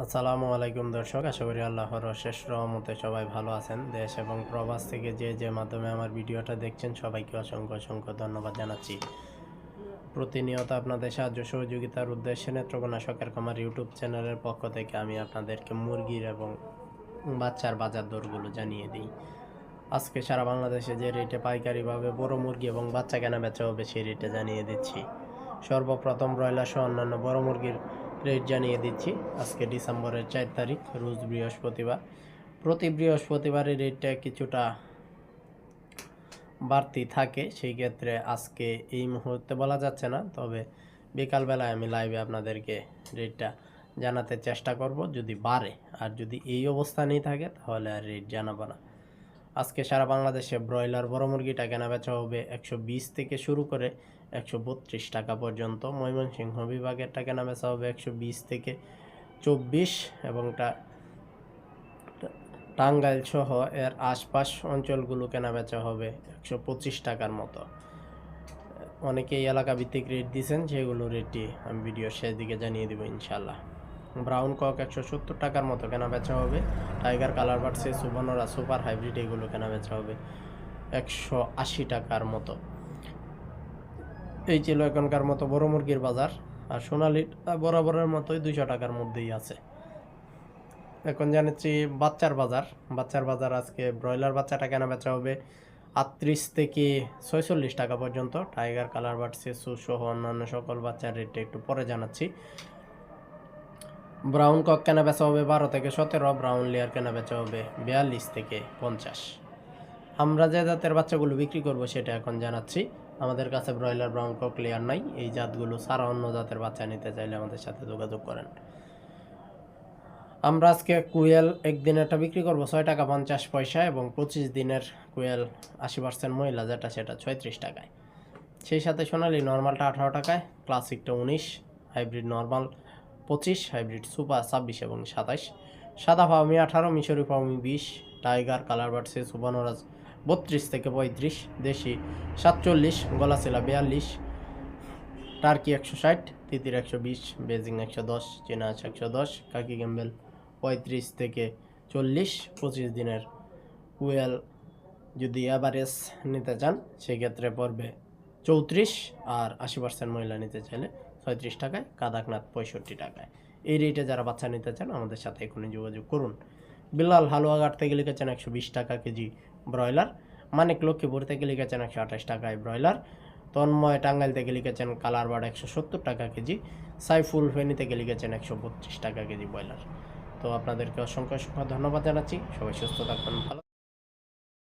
আসসালামু আলাইকুম দর্শক, আশা করি আল্লাহর অশেষ রহমতে সবাই ভালো আছেন। দেশ এবং প্রবাস থেকে যে যে মাধ্যমে আমার ভিডিওটা দেখছেন, সবাইকে অসংখ্য অসংখ্য ধন্যবাদ জানাচ্ছি। প্রতিনিয়ত আপনাদের সাহায্য সহযোগিতার উদ্দেশ্যে নেত্রকোনা শখের খামার ইউটিউব চ্যানেলের পক্ষ থেকে আমি আপনাদেরকে মুরগির এবং বাচ্চার বাজার দরগুলো জানিয়ে দিই। আজকে সারা বাংলাদেশে যে রেটে পাইকারিভাবে বড় মুরগি এবং বাচ্চা কেনা বেচা হবে সেই রেটে জানিয়ে দিচ্ছি। সর্বপ্রথম ব্রয়লার সহ অন্যান্য বড় মুরগির রেট জানিয়ে দিচ্ছি। আজকে ডিসেম্বরের চার তারিখ, রোজ বৃহস্পতিবার। প্রতি বৃহস্পতিবারের রেটটা কিছুটা বাড়তি থাকে, সেই ক্ষেত্রে আজকে এই মুহূর্তে বলা যাচ্ছে না। তবে বিকালবেলায় আমি লাইভে আপনাদেরকে রেটটা জানাতে চেষ্টা করব, যদি বাড়ে। আর যদি এই অবস্থানেই থাকে, তাহলে আর রেট জানাব না। আজকে সারা বাংলাদেশে ব্রয়লার বড় মুরগিটা কেনা বেচা হবে একশো বিশ থেকে শুরু করে একশো বত্রিশ টাকা পর্যন্ত। ময়মনসিংহ বিভাগেরটা কেনা বেচা হবে একশো বিশ থেকে চব্বিশ এবং টাঙ্গাইল সহ এর আশপাশ অঞ্চলগুলো কেনা বেচা হবে একশো পঁচিশ টাকার মতো। অনেকেই এলাকা ভিত্তিক রেট দিয়েছেন সেগুলো রেটটি আমি ভিডিওর শেষ দিকে জানিয়ে দেবো ইনশাল্লাহ ব্রাউন কক একশো সত্তর টাকার মতো কেনা বেচা হবে। টাইগার, কালার বার্ডসে সুবর্ণরা, সুপার হাইব্রিড এগুলো কেনা বেচা হবে একশো আশি টাকার মতো। এই ছিল এখনকার মতো বড় মুরগির বাজার। আর সোনালি বরাবরের মতোই দুইশো টাকার মধ্যেই আছে। এখন জানাচ্ছি বাচ্চার বাজার। বাচ্চার বাজার আজকে ব্রয়লার বাচ্চাটা কেনা বেচা হবে আটত্রিশ থেকে ছয়চল্লিশ টাকা পর্যন্ত। টাইগার, কালার বার্ড সেসু সহ অন্যান্য সকল বাচ্চার রেটটা একটু পরে জানাচ্ছি। ব্রাউন কক কেনা বেচা হবে? বারো থেকে সতেরো, ব্রাউন লেয়ার কেনা বেচা হবে? বিয়াল্লিশ থেকে পঞ্চাশ। আমরা যে জাতের বাচ্চাগুলো বিক্রি করব সেটা এখন জানাচ্ছি। আমাদের কাছে ব্রয়লার, ব্রাউন কক লেয়ার নাই। এই জাতগুলো সারা অন্য জাতের বাচ্চা নিতে চাইলে আমাদের সাথে যোগাযোগ করেন। আমরা আজকে কুয়েল একদিনেরটা বিক্রি করব, ছয় টাকা পঞ্চাশ পয়সা এবং পঁচিশ দিনের কুয়েল আশি পার্সেন্ট মহিলা, যেটা সেটা ছয়ত্রিশ টাকায়। সেই সাথে সোনালি নর্মালটা আঠারো টাকায়, ক্লাসিকটা উনিশ, হাইব্রিড নর্মাল পঁচিশ, হাইব্রিড সুপার ছাব্বিশ এবং সাতাশ সাদা ফাউমি আঠারো, মিশরি ফাউমি বিশ, টাইগার, কালার বার্ডসে সুবানরাজ বত্রিশ থেকে পঁয়ত্রিশ, দেশি সাতচল্লিশ গলাচিলা বিয়াল্লিশ, টার্কি একশো ষাট, তিতির একশো বিশ, বেজিং একশো দশ চিনাচ একশো দশ, কাকি গ্যাম্বেল পঁয়ত্রিশ থেকে চল্লিশ, পঁচিশ দিনের কুয়েল যদি অ্যাভারেজ নিতে চান, সেক্ষেত্রে পড়বে চৌত্রিশ আর আশি পার্সেন্ট মহিলা নিতে চাইলে ছয়ত্রিশ টাকায় কাদাকনাথ পঁয়ষট্টি টাকায়। এই রেটে যারা বাচ্চা নিতে চান, আমাদের সাথে এখনই যোগাযোগ করুন। বিলাল হালুয়াঘাট থেকে লিখেছেন একশো বিশ টাকা কেজি ব্রয়লার। মানিক লক্ষ্মীপুর থেকে লিখেছেন একশো আঠাশ টাকায় ব্রয়লার। তন্ময় টাঙ্গাইল থেকে লিখেছেন কালারবাড় একশো সত্তর টাকা কেজি। সাইফুল ফেনী থেকে লিখেছেন একশো বত্রিশ টাকা কেজি ব্রয়লার। তো আপনাদেরকে অসংখ্য অসংখ্য ধন্যবাদ জানাচ্ছি। সবাই সুস্থ থাকবেন, ভালো